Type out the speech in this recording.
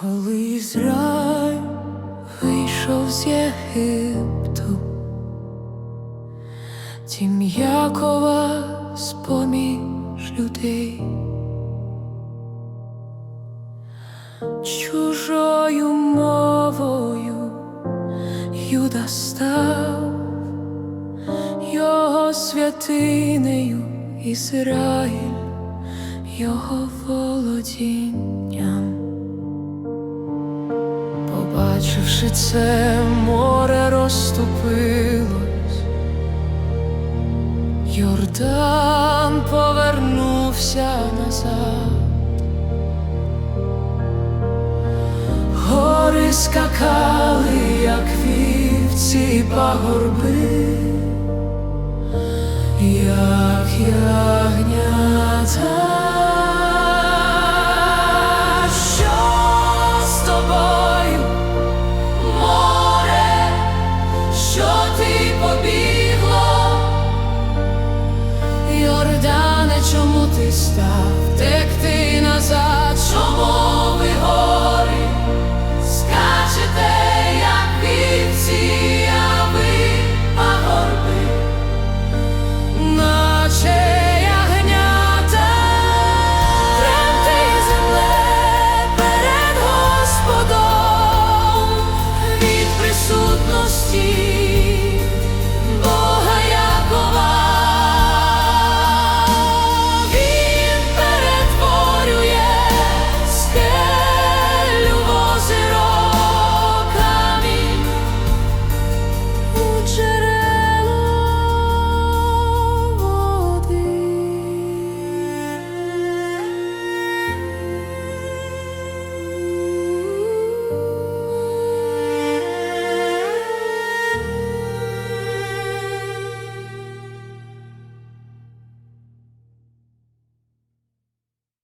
Коли Ізраїль вийшов з Єгипту, тім Якова з людей, чужою мовою Юда став його святинею Ізраїль, його володінням. Побачивши це, море розступилось, Йордан повернувся назад, гори скакали, як вівці пагорби, як ягнята. see.